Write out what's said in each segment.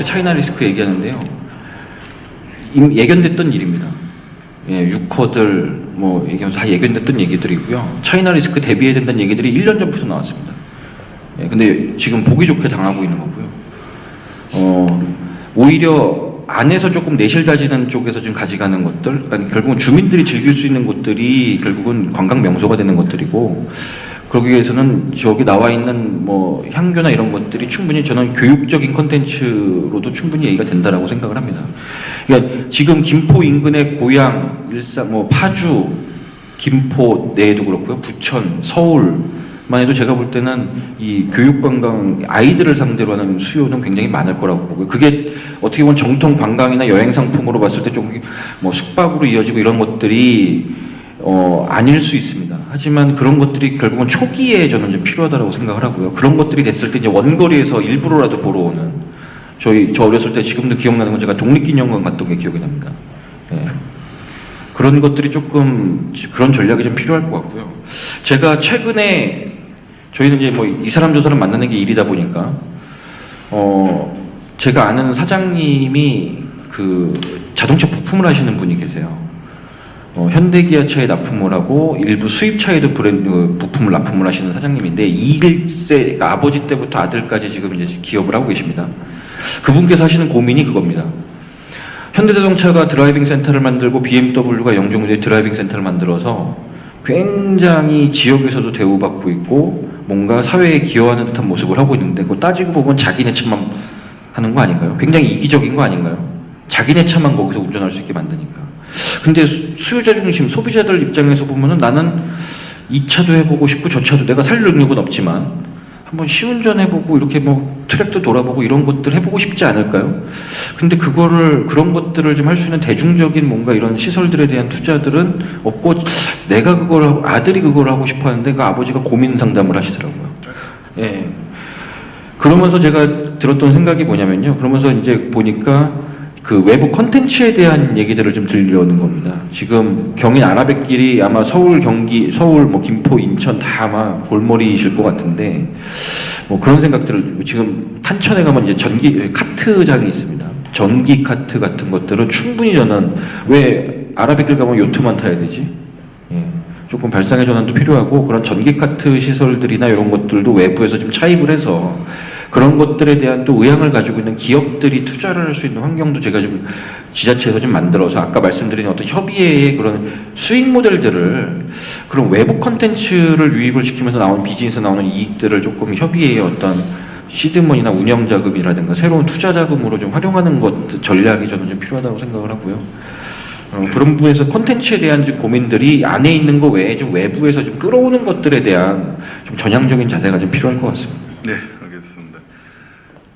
임팩트 차이나 리스크 얘기하는데요. 임- 예견됐던 일입니다. 예, 유커들 뭐 얘기하면서 다 예견됐던 얘기들이고요. 차이나 리스크 대비해야 된다는 얘기들이 1년 전부터 나왔습니다. 예, 근데 지금 보기 좋게 당하고 있는 거고요. 어, 오히려 안에서 조금 내실 다지는 쪽에서 좀 가져가는 것들, 그러니까 결국은 주민들이 즐길 수 있는 곳들이 결국은 관광 명소가 되는 것들이고, 그러기 위해서는 저기 나와 있는 뭐 향교나 이런 것들이 충분히 저는 교육적인 컨텐츠로도 충분히 얘기가 된다라고 생각을 합니다. 그러니까 지금 김포 인근의 고향, 일산, 뭐 파주, 김포 내에도 그렇고요, 부천, 서울 만 해도 제가 볼 때는 이 교육 관광 아이들을 상대로 하는 수요는 굉장히 많을 거라고 보고요. 그게 어떻게 보면 정통 관광이나 여행 상품으로 봤을 때좀뭐 숙박으로 이어지고 이런 것들이 어, 아닐 수 있습니다. 하지만 그런 것들이 결국은 초기에 저는 좀 필요하다고 생각을 하고요. 그런 것들이 됐을 때 이제 원거리에서 일부러라도 보러 오는 저희 저 어렸을 때 지금도 기억나는 건 제가 독립기념관 갔던 게 기억이 납니다. 예. 그런 것들이 조금 그런 전략이 좀 필요할 것 같고요. 제가 최근에 저희는 이제 뭐 이 사람 저 사람 만나는 게 일이다 보니까 어 제가 아는 사장님이 그 자동차 부품을 하시는 분이 계세요. 어, 현대기아차에 납품을 하고 일부 수입차에도 브랜드 어, 부품을 납품을 하시는 사장님인데 2일세 그러니까 아버지 때부터 아들까지 지금 이제 기업을 하고 계십니다. 그분께서 하시는 고민이 그겁니다. 현대자동차가 드라이빙 센터를 만들고 BMW가 영종도에 드라이빙 센터를 만들어서 굉장히 지역에서도 대우받고 있고 뭔가 사회에 기여하는 듯한 모습을 하고 있는데 그거 따지고 보면 자기네 차만 하는 거 아닌가요? 굉장히 이기적인 거 아닌가요? 자기네 차만 거기서 운전할 수 있게 만드니까. 근데 수- 수요자 중심 소비자들 입장에서 보면은 나는 이 차도 해보고 싶고 저 차도 내가 살 능력은 없지만 한번 시운전 해보고 이렇게 뭐 트랙도 돌아보고 이런 것들 해보고 싶지 않을까요? 근데 그거를 그런 것들을 좀 할 수 있는 대중적인 뭔가 이런 시설들에 대한 투자들은 없고 내가 그걸 하고 아들이 그걸 하고 싶어 하는데 그 아버지가 고민 상담을 하시더라고요. 예. 그러면서 제가 들었던 생각이 뭐냐면요. 그러면서 이제 보니까 그 외부 컨텐츠에 대한 얘기들을 좀 들려오는 겁니다. 지금 경인 아라뱃길이 아마 서울, 경기, 서울, 뭐 김포, 인천 다 아마 골머리이실 것 같은데 뭐 그런 생각들을 지금 탄천에 가면 이제 전기 카트장이 있습니다. 전기 카트 같은 것들은 충분히 저는 왜 아라뱃길 가면 요트만 타야 되지? 예. 조금 발상의 전환도 필요하고 그런 전기 카트 시설들이나 이런 것들도 외부에서 좀 차입을 해서 그런 것들에 대한 또 의향을 가지고 있는 기업들이 투자를 할 수 있는 환경도 제가 좀 지자체에서 좀 만들어서 아까 말씀드린 어떤 협의회의 그런 수익 모델들을 그런 외부 컨텐츠를 유입을 시키면서 나오는 비즈니스 나오는 이익들을 조금 협의회의 어떤 시드머니나 운영 자금이라든가 새로운 투자 자금으로 좀 활용하는 것 전략이 저는 좀 필요하다고 생각을 하고요. 어, 그런 부분에서 콘텐츠에 대한 좀 고민들이 안에 있는 거 외에 좀 외부에서 좀 끌어오는 것들에 대한 좀 전향적인 자세가 좀 필요할 것 같습니다. 네.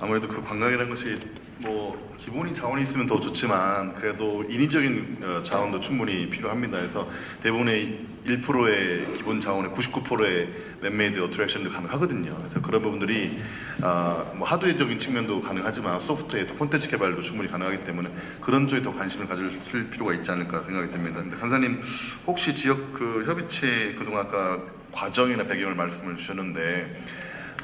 아무래도 그 관광이라는 것이 뭐 기본인 자원이 있으면 더 좋지만 그래도 인위적인 어, 자원도 충분히 필요합니다. 그래서 대부분의 1%의 기본 자원의 99%의 랩메이드 어트랙션도 가능하거든요. 그래서 그런 부분들이 아, 뭐 하드웨어적인 측면도 가능하지만 소프트웨어 또 콘텐츠 개발도 충분히 가능하기 때문에 그런 쪽에 더 관심을 가질 필요가 있지 않을까 생각이 듭니다. 근데 간사님 혹시 지역 그 협의체 그동안 아까 과정이나 배경을 말씀을 주셨는데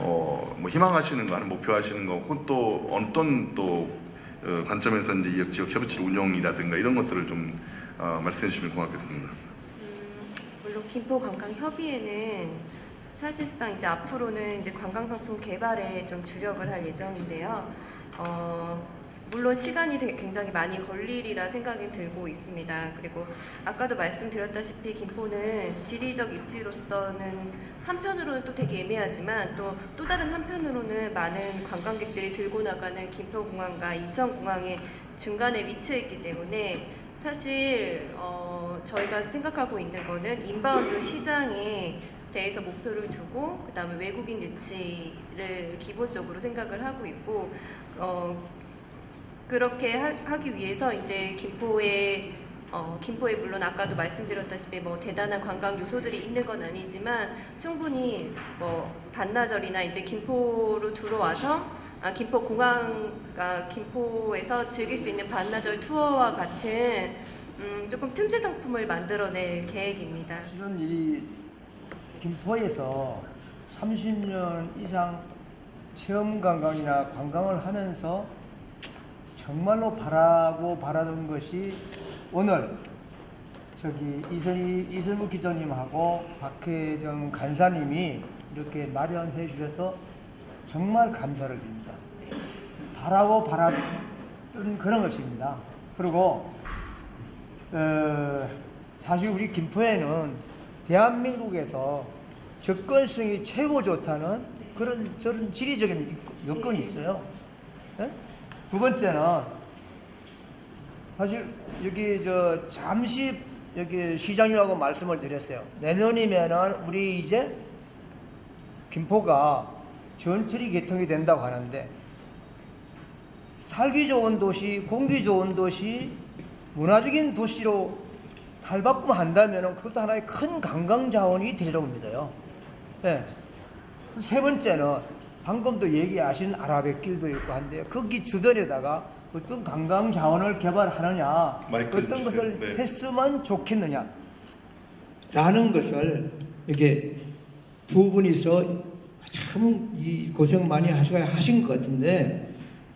어, 뭐 희망하시는 거, 아니면 목표하시는 거, 혹은 또 어떤 또 어, 관점에서 이제 이 지역 협의체 운영이라든가 이런 것들을 좀 어, 말씀해 주시면 고맙겠습니다. 물론 김포 관광 협의회는 사실상 이제 앞으로는 이제 관광 상품 개발에 좀 주력을 할 예정인데요. 어, 물론 시간이 굉장히 많이 걸리리라 생각이 들고 있습니다. 그리고 아까도 말씀드렸다시피 김포는 지리적 입지로서는 한편으로는 또 되게 애매하지만 또 또 다른 한편으로는 많은 관광객들이 들고 나가는 김포공항과 인천공항의 중간에 위치해 있기 때문에 사실 어, 저희가 생각하고 있는 거는 인바운드 시장에 대해서 목표를 두고 그다음에 외국인 유치를 기본적으로 생각을 하고 있고 어, 그렇게 하, 기 위해서 이제 김포에 어, 김포에 물론 아까도 말씀드렸다시피 뭐 대단한 관광 요소들이 있는 건 아니지만 충분히 뭐 반나절이나 이제 김포로 들어와서 아, 김포 공항, 아, 김포에서 즐길 수 있는 반나절 투어와 같은 음, 조금 틈새 상품을 만들어낼 계획입니다. 실은 이 김포에서 30년 이상 체험 관광이나 관광을 하면서 정말로 바라고 바라던 것이 오늘 저기 이선희 이선무 기자님하고 박혜정 간사님이 이렇게 마련해 주셔서 정말 감사를 드립니다. 바라고 바랐던 그런 것입니다. 그리고 어, 사실 우리 김포에는 대한민국에서 접근성이 최고 좋다는 그런 저런 지리적인 여건이 있어요. 예? 두 번째는 사실 여기 저 잠시 여기 시장님하고 말씀을 드렸어요. 내년이면은 우리 이제 김포가 전철이 개통이 된다고 하는데 살기 좋은 도시, 공기 좋은 도시, 문화적인 도시로 탈바꿈한다면 그것도 하나의 큰 관광 자원이 되리라고 믿어요. 예. 세 번째는 방금도 얘기하신 아라뱃길도 있고 한데 거기 주변에다가 어떤 관광 자원을 개발하느냐, 어떤 주세요. 것을 네. 했으면 좋겠느냐, 라는 것을 이렇게 두 분이서 참 이 고생 많이 하신 것 같은데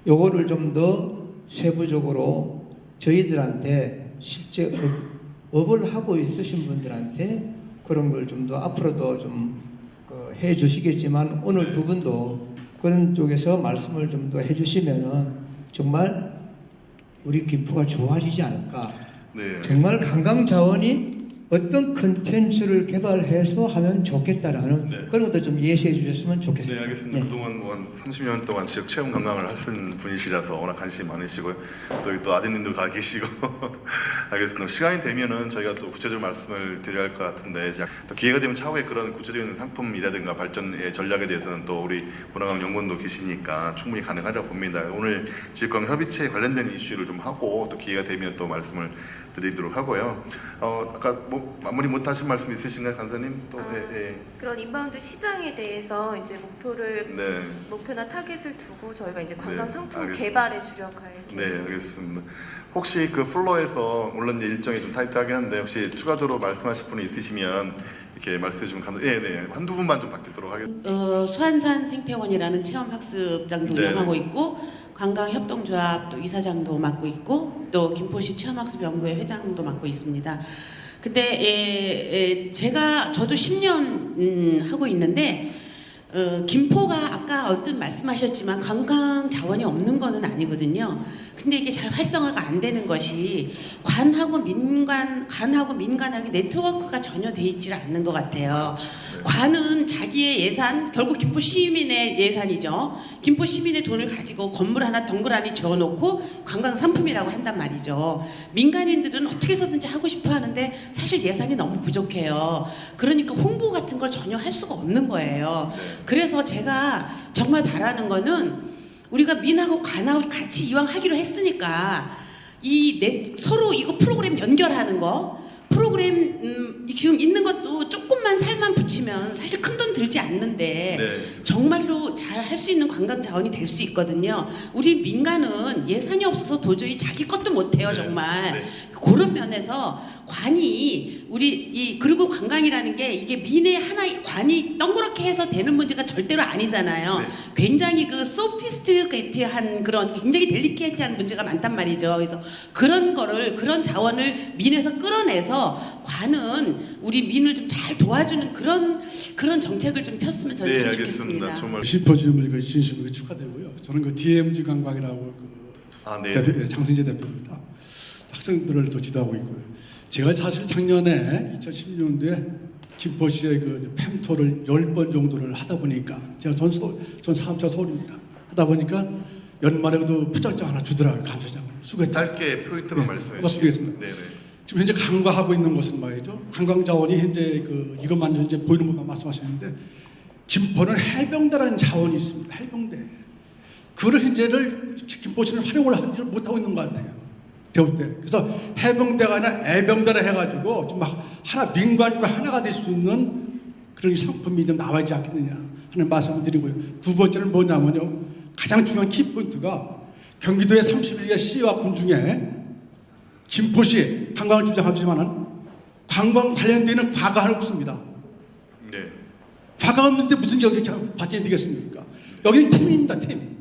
요거를 좀 더 세부적으로 저희들한테 실제 업, 업을 하고 있으신 분들한테 그런 걸 좀 더 앞으로도 좀 그, 해 주시겠지만 오늘 두 분도 그런 쪽에서 말씀을 좀 더 해주시면은 정말 우리 김포가 좋아지지 않을까. 네. 정말 관광 자원이 어떤 컨텐츠를 개발해서 하면 좋겠다라는 네. 그런 것도 좀 예시해 주셨으면 네, 좋겠습니다. 알겠습니다. 네. 그동안 뭐 한 30년 동안 지역 체험 관광을 하신 분이시라서 워낙 관심이 많으시고요. 또 또 아드님도 가 계시고 알겠습니다. 시간이 되면은 저희가 또 구체적인 말씀을 드려야 할 것 같은데 또 기회가 되면 차후에 그런 구체적인 상품이라든가 발전의 전략에 대해서는 또 우리 문화관 연구원도 계시니까 충분히 가능하리라고 봅니다. 오늘 지역관 협의체 관련된 이슈를 좀 하고 또 기회가 되면 또 말씀을 드리도록 하고요. 어, 아까 뭐 마무리 못하신 말씀 있으신가요, 간사님? 또 아, 예, 예. 그런 인바운드 시장에 대해서 이제 목표를 네. 목표나 타겟을 두고 저희가 이제 관광 네, 상품 알겠습니다. 개발에 주력할 네, 계획입니다. 알겠습니다. 혹시 그 플로에서 물론 이제 일정이 좀 타이트하긴 한데 혹시 추가적으로 말씀하실 분이 있으시면 이렇게 말씀해 주시면 감사. 네, 네. 한두 분만 좀 바뀌도록 하겠습니다. 어, 수안산 생태원이라는 체험 학습장도 네. 운영하고 있고 관광협동조합 또 이사장도 맡고 있고 또 김포시 체험학습 연구회 회장도 맡고 있습니다. 근데 예, 예, 제가 저도 10년 음, 하고 있는데 어, 김포가 아까 어떤 말씀하셨지만 관광 자원이 없는 거는 아니거든요. 근데 이게 잘 활성화가 안 되는 것이 관하고 민간, 관하고 민간하고 네트워크가 전혀 돼 있지를 않는 것 같아요. 관은 자기의 예산, 결국 김포 시민의 예산이죠. 김포 시민의 돈을 가지고 건물 하나 덩그라니 지어놓고 관광 상품이라고 한단 말이죠. 민간인들은 어떻게 해서든지 하고 싶어 하는데 사실 예산이 너무 부족해요. 그러니까 홍보 같은 걸 전혀 할 수가 없는 거예요. 그래서 제가 정말 바라는 거는 우리가 민하고 관하고 같이 이왕 하기로 했으니까 이 내, 서로 이거 프로그램 연결하는 거 프로그램 음, 지금 있는 것도 조금만 살만 붙이면 사실 큰 돈 들지 않는데 네. 정말로 잘 할 수 있는 관광 자원이 될 수 있거든요. 우리 민간은 예산이 없어서 도저히 자기 것도 못해요, 네. 정말. 네. 그런 면에서 관이 우리 이 그리고 관광이라는 게 이게 민의 하나의 관이 동그랗게 해서 되는 문제가 절대로 아니잖아요. 네. 굉장히 그 소피스티케이트한 그런 굉장히 델리케이트한 문제가 많단 말이죠. 그래서 그런 거를 그런 자원을 민에서 끌어내서 관은 우리 민을 좀 잘 도와주는 그런 그런 정책을 좀 폈으면 저는 네, 참 알겠습니다. 좋겠습니다. 정말 심포지움을 그 진심으로 축하드리고요. 저는 그 DMZ 관광이라고 그 아, 네. 대표, 예, 장승재 대표입니다. 학생들을 또 지도하고 있고요. 제가 사실 작년에 2016년도에 김포시에 그 팸토를 10번 정도를 하다 보니까 제가 전, 서, 전 사업자 서울입니다. 하다 보니까 연말에도 표절장 하나 주더라고요. 감사장을. 수고했다. 짧게 포인트만 말씀해 말씀드리겠습니다. 네, 네. 지금 현재 강과하고 있는 것은 말이죠. 관광 자원이 현재 그 이것만 현재 보이는 것만 말씀하셨는데 김포는 해병대라는 자원이 있습니다. 해병대. 그걸 현재를 김포시는 활용을 하지 못하고 있는 것 같아요. 배울 때. 그래서 해병대가 아니라 애병대라 해가지고 좀 막 하나 민관과 하나가 될 수 있는 그런 상품이 좀 나와야지 않겠느냐 하는 말씀을 드리고요. 두 번째는 뭐냐면요. 가장 중요한 키포인트가 경기도의 31개 시와 군 중에 김포시 관광을 주장하지만은 관광 관련되는 과가 하나 없습니다. 네. 없는데 무슨 여기 발전이 되겠습니까? 여기는 팀입니다, 팀.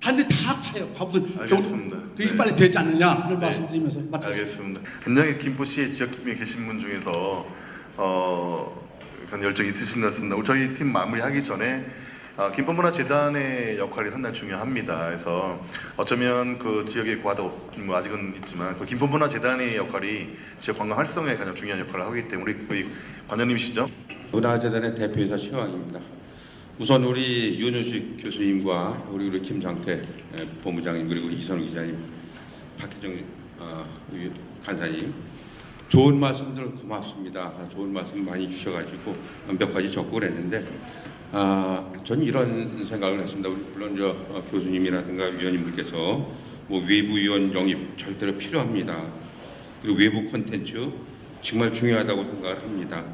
단지 다. 가 무슨 알겠습니다. 되게 네. 빨리 되지 않느냐 하는 네. 말씀드리면서 마치겠습니다. 알겠습니다. 굉장히 김포시의 지역에 계신 분 중에서 어, 그런 열정이 있으신 것 같습니다. 우리 저희 팀 마무리하기 전에 아, 김포문화재단의 역할이 상당히 중요합니다. 그래서 어쩌면 그 지역의 과도 뭐 아직은 있지만 그 김포문화재단의 역할이 지역 관광 활성화에 가장 중요한 역할을 하기 때문에 우리 관장님이시죠? 문화재단의 대표이사 최왕입니다. 우선 우리 윤효식 교수님과 우리 우리 김상태 에, 본부장님 그리고 이선우 기자님, 박혜정 어, 위- 간사님 좋은 말씀들 고맙습니다. 좋은 말씀 많이 주셔가지고 몇 가지 적고 그랬는데 아, 전 이런 생각을 했습니다. 물론 저 어, 교수님이라든가 위원님들께서 뭐 외부 위원 영입 절대로 필요합니다. 그리고 외부 콘텐츠 정말 중요하다고 생각을 합니다.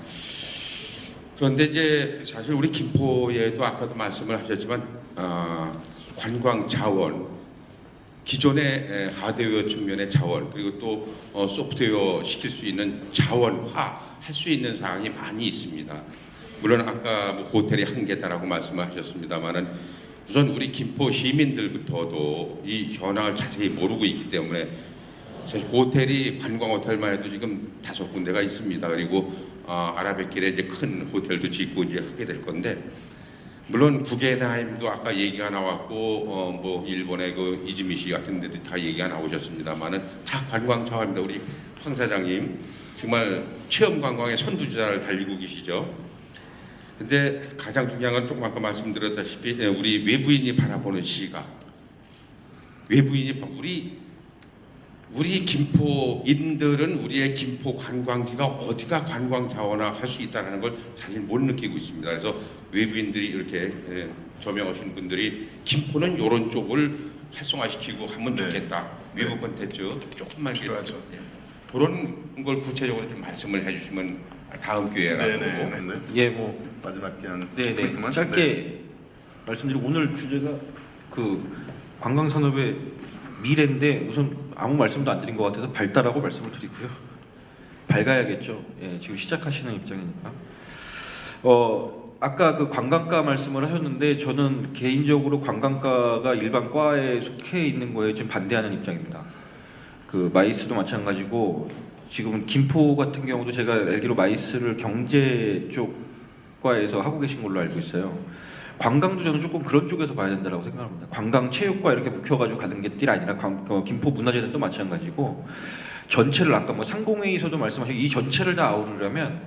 그런데 이제 사실 우리 김포에도 아까도 말씀을 하셨지만 아, 관광 자원 기존의 에, 하드웨어 측면의 자원 그리고 또 어, 소프트웨어 시킬 수 있는 자원화 할 수 있는 사항이 많이 있습니다. 물론 아까 뭐 호텔이 한계다라고 말씀을 하셨습니다만은 우선 우리 김포 시민들부터도 이 현황을 자세히 모르고 있기 때문에 사실 호텔이 관광 호텔만 해도 지금 다섯 군데가 있습니다. 그리고 어, 아라뱃길에 이제 큰 호텔도 짓고 이제 하게 될 건데 물론 구겐하임도 아까 얘기가 나왔고 어, 뭐 일본의 그 이즈미시 같은 데도 다 얘기가 나오셨습니다만은 다 관광 차원입니다. 우리 황 사장님 정말 체험 관광의 선두주자를 달리고 계시죠. 근데 가장 중요한 건 조금 아까 말씀드렸다시피 예, 우리 외부인이 바라보는 시각 외부인이 봐- 우리 우리 김포인들은 우리의 김포 관광지가 어디가 관광 자원화 할 수 있다는 걸 사실 못 느끼고 있습니다. 그래서 외부인들이 이렇게 예, 조명하신 분들이 김포는 이런 쪽을 활성화시키고 하면 네. 좋겠다. 외부 콘텐츠 조금만 필요하죠. 예. 그런 걸 구체적으로 좀 말씀을 해주시면 다음 기회라고 네네. 네, 네. 예, 뭐 마지막 기한 네네 포인트만. 짧게 네. 말씀드리고 오늘 주제가 그 관광 산업의 미래인데 우선 아무 말씀도 안 드린 것 같아서 밝다라고 말씀을 드리고요. 밝아야겠죠. 예, 지금 시작하시는 입장이니까. 어 아까 그 관광가 말씀을 하셨는데 저는 개인적으로 관광가가 일반 과에 속해 있는 거에 지금 반대하는 입장입니다. 그 마이스도 마찬가지고 지금 김포 같은 경우도 제가 알기로 마이스를 경제 쪽 과에서 하고 계신 걸로 알고 있어요. 관광도 저는 조금 그런 쪽에서 봐야 된다고 생각합니다. 관광 체육과 이렇게 묵혀가지고 가는 게 띠라 아니라 관- 어, 김포 문화재단도 마찬가지고 전체를 아까 뭐 상공회의서도 말씀하신 이 전체를 다 아우르려면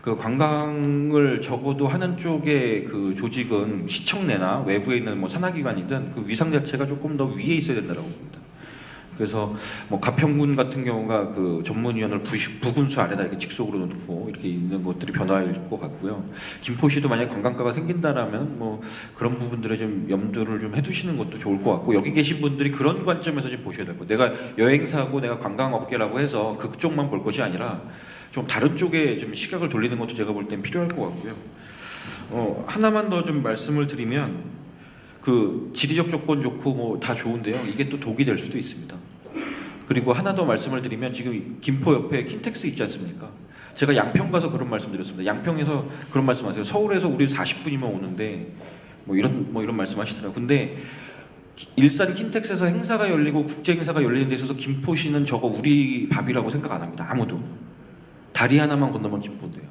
그 관광을 적어도 하는 쪽의 그 조직은 시청 내나 외부에 있는 뭐 산하기관이든 그 위상 자체가 조금 더 위에 있어야 된다고. 그래서 뭐 가평군 같은 경우가 그 전문위원을 부, 부군수 아래다 이렇게 직속으로 놓고 이렇게 있는 것들이 변화일 것 같고요. 김포시도 만약 에 관광가가 생긴다라면 뭐 그런 부분들에 좀 염두를 좀 해두시는 것도 좋을 것 같고 여기 계신 분들이 그런 관점에서 좀 보셔야 되고 내가 여행사고 내가 관광업계라고 해서 그쪽만 볼 것이 아니라 좀 다른 쪽에 좀 시각을 돌리는 것도 제가 볼 땐 필요할 것 같고요. 어, 하나만 더 좀 말씀을 드리면 그 지리적 조건 좋고 뭐 다 좋은데요. 이게 또 독이 될 수도 있습니다. 그리고 하나 더 말씀을 드리면 지금 김포 옆에 킨텍스 있지 않습니까? 제가 양평 가서 그런 말씀 드렸습니다. 양평에서 그런 말씀 하세요. 서울에서 우리 40분이면 오는데 뭐 이런 뭐 이런 말씀 하시더라고요. 근데 일산 킨텍스에서 행사가 열리고 국제 행사가 열리는 데 있어서 김포시는 저거 우리 밥이라고 생각 안 합니다. 아무도 다리 하나만 건너면 김포인데요.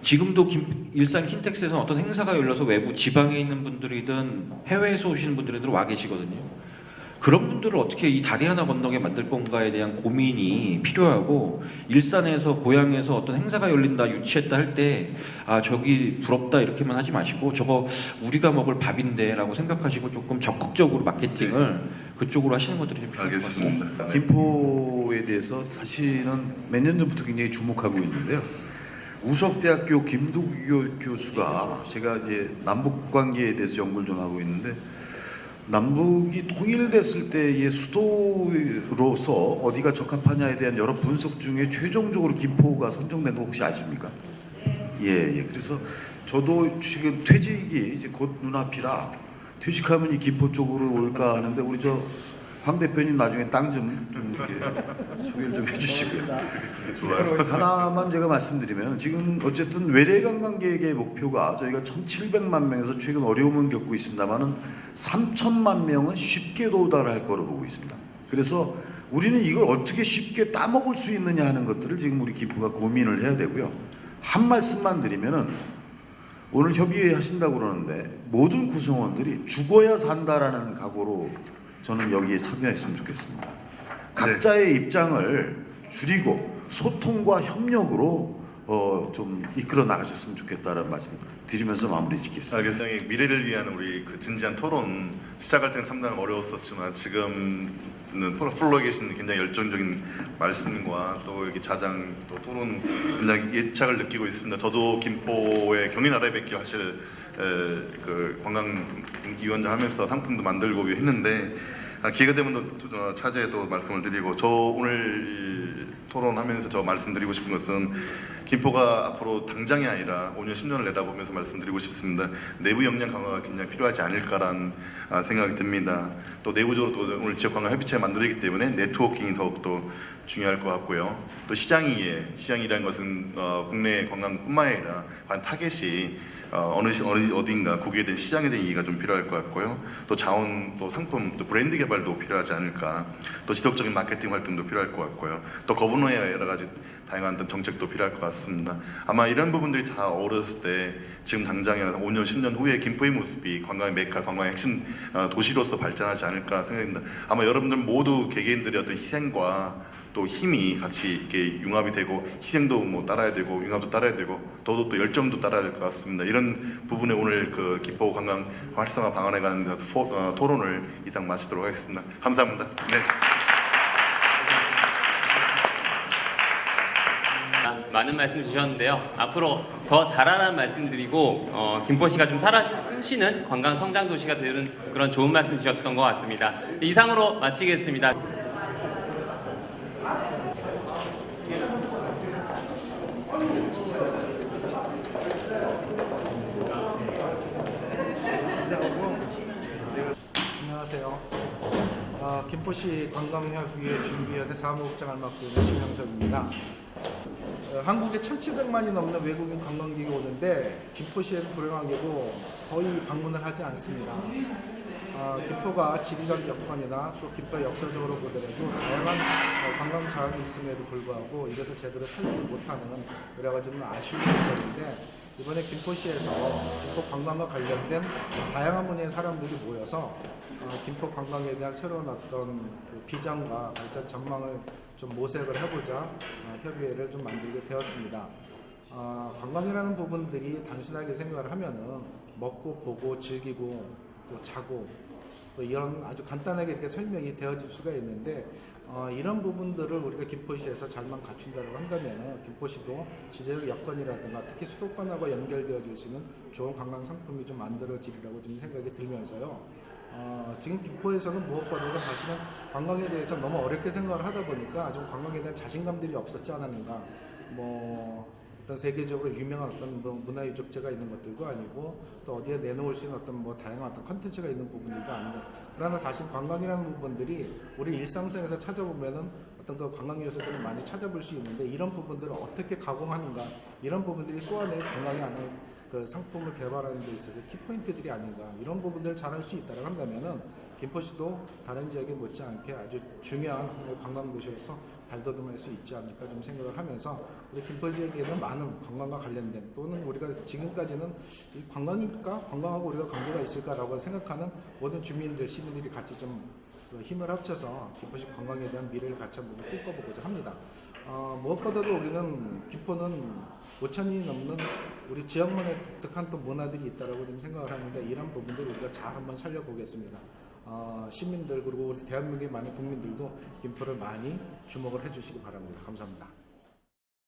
지금도 김- 일산 킨텍스에서 어떤 행사가 열려서 외부 지방에 있는 분들이든 해외에서 오시는 분들이든 와 계시거든요. 그런 분들을 어떻게 이 다리 하나 건너게 만들 건가에 대한 고민이 필요하고 일산에서 고향에서 어떤 행사가 열린다 유치했다 할 때 아 저기 부럽다 이렇게만 하지 마시고 저거 우리가 먹을 밥인데라고 생각하시고 조금 적극적으로 마케팅을 그쪽으로 하시는 것들이 좀 필요할 것 같습니다. 알겠습니다. 네. 김포에 대해서 사실은 몇 년 전부터 굉장히 주목하고 있는데요. 우석대학교 김두규 교수가 제가 이제 남북 관계에 대해서 연구를 좀 하고 있는데 남북이 통일됐을 때의 수도로서 어디가 적합하냐에 대한 여러 분석 중에 최종적으로 김포가 선정된 거 혹시 아십니까? 예, 예. 그래서 저도 지금 퇴직이 이제 곧 눈앞이라 퇴직하면 이 김포 쪽으로 올까 하는데 우리 저 황 대표님 나중에 땅 좀 좀 이렇게 소개를 좀 해주시고요. 좋아요. 하나만 제가 말씀드리면 지금 어쨌든 외래 관광객의 목표가 저희가 1,700만 명에서 최근 어려움은 겪고 있습니다만은 3천만 명은 쉽게 도달할 거로 보고 있습니다. 그래서 우리는 이걸 어떻게 쉽게 따먹을 수 있느냐 하는 것들을 지금 우리 기부가 고민을 해야 되고요. 한 말씀만 드리면은 오늘 협의회 하신다고 그러는데 모든 구성원들이 죽어야 산다라는 각오로 저는 여기에 참여했으면 좋겠습니다. 각자의 입장을 줄이고 소통과 협력으로 어, 좀 이끌어 나가셨으면 좋겠다라는 말씀 드리면서 마무리 짓겠습니다. 알겠습니다. 미래를 위한 우리 그 진지한 토론 시작할 때는 상당히 어려웠었지만 지금은 플로에 계신 굉장히 열정적인 말씀과 또 이렇게 자장 또 토론 굉장히 예착을 느끼고 있습니다. 저도 김포의 경인 아래백기 하실 에, 그 관광위원장 하면서 상품도 만들고 했는데 아, 기회가 되면 또 저, 차제도 말씀을 드리고 저 오늘 토론하면서 저 말씀드리고 싶은 것은 김포가 앞으로 당장이 아니라 5년 10년을 내다보면서 말씀드리고 싶습니다. 내부 역량 강화가 굉장히 필요하지 않을까라는 아, 생각이 듭니다. 또 내부적으로 또 오늘 지역 관광 협의체 만들기 때문에 네트워킹이 더욱더 중요할 것 같고요. 또 시장이에 시장이라는 것은 어, 국내 관광뿐만 아니라 관 타겟이 어, 시, 어느 어딘가 국유에 대한 시장에 대한 이해가 좀 필요할 것 같고요. 또 자원, 또 상품, 또 브랜드 개발도 필요하지 않을까. 또 지속적인 마케팅 활동도 필요할 것 같고요. 또 거분어의 여러 가지 다양한 정책도 필요할 것 같습니다. 아마 이런 부분들이 다 어우러졌을 때 지금 당장이나 5년, 10년 후에 김포의 모습이 관광의 메카, 관광의 핵심 어, 도시로서 발전하지 않을까 생각합니다. 아마 여러분들 모두 개개인들의 어떤 희생과 또 힘이 같이 이렇게 융합이 되고 희생도 뭐 따라야 되고 융합도 따라야 되고 더도 또 열정도 따라야 될 것 같습니다. 이런 부분에 오늘 그 기포 관광 활성화 방안에 관한 포- 어, 토론을 이상 마치도록 하겠습니다. 감사합니다. 네. 아, 많은 말씀 주셨는데요. 앞으로 더 잘하라는 말씀드리고 어, 김포시가 좀 살아쉬는 관광 성장 도시가 되는 그런 좋은 말씀 주셨던 것 같습니다. 이상으로 마치겠습니다. 안녕하세요. 아, 김포시 관광협의회 준비위원회 사무국장을 맡고 있는 심영석입니다. 어, 한국에 1,700만이 넘는 외국인 관광객이 오는데 김포시에는 불행하게도 거의 방문을 하지 않습니다. 아, 김포가 지리적 여건이나 또 김포 역사적으로 보더라도 다양한 어, 관광 자원이 있음에도 불구하고 이것을 제대로 살리지 못하는 여러 가지 좀 아쉬움이 있었는데 이번에 김포시에서 김포 관광과 관련된 다양한 분야의 사람들이 모여서 어, 김포 관광에 대한 새로운 어떤 그 비전과 발전 전망을 좀 모색을 해보자 어, 협의회를 좀 만들게 되었습니다. 어, 관광이라는 부분들이 단순하게 생각을 하면은 먹고 보고 즐기고 또 자고 또 이런 아주 간단하게 이렇게 설명이 되어질 수가 있는데 어, 이런 부분들을 우리가 김포시에서 잘만 갖춘다고 한다면 김포시도 지리적 여건이라든가 특히 수도권하고 연결되어질 수 있는 좋은 관광 상품이 좀 만들어지리라고 좀 생각이 들면서요. 어, 지금 김포에서는 무엇보다도 사실은 관광에 대해서 너무 어렵게 생각을 하다 보니까 좀 관광에 대한 자신감들이 없었지 않았는가. 뭐 어떤 세계적으로 유명한 어떤 뭐 문화유적지가 있는 것들도 아니고 또 어디에 내놓을 수 있는 어떤 뭐 다양한 어떤 컨텐츠가 있는 부분들도 아니고 그러나 사실 관광이라는 부분들이 우리 일상생에서 찾아보면은 어떤 그 관광 요소들을 많이 찾아볼 수 있는데 이런 부분들을 어떻게 가공하는가 이런 부분들이 또 하나의 관광의 하나의 그 상품을 개발하는 데 있어서 키포인트들이 아닌가 이런 부분들을 잘 할 수 있다고 한다면은 김포시도 다른 지역에 못지않게 아주 중요한 관광 도시로서 발돋움할 수 있지 않을까 좀 생각을 하면서 우리 김포 지역에는 많은 관광과 관련된 또는 우리가 지금까지는 이 관광일까 관광하고 우리가 관계가 있을까라고 생각하는 모든 주민들 시민들이 같이 좀그 힘을 합쳐서 김포시 관광에 대한 미래를 같이 한번 꿈꿔보고자 합니다. 어, 무엇보다도 우리는 김포는 5천이 넘는 우리 지역만의 독특한 또 문화들이 있다라고 좀 생각을 하는데 이런 부분들을 우리가 잘 한번 살려보겠습니다. 어, 시민들 그리고 대한민국의 많은 국민들도 김포를 많이 주목을 해주시기 바랍니다. 감사합니다.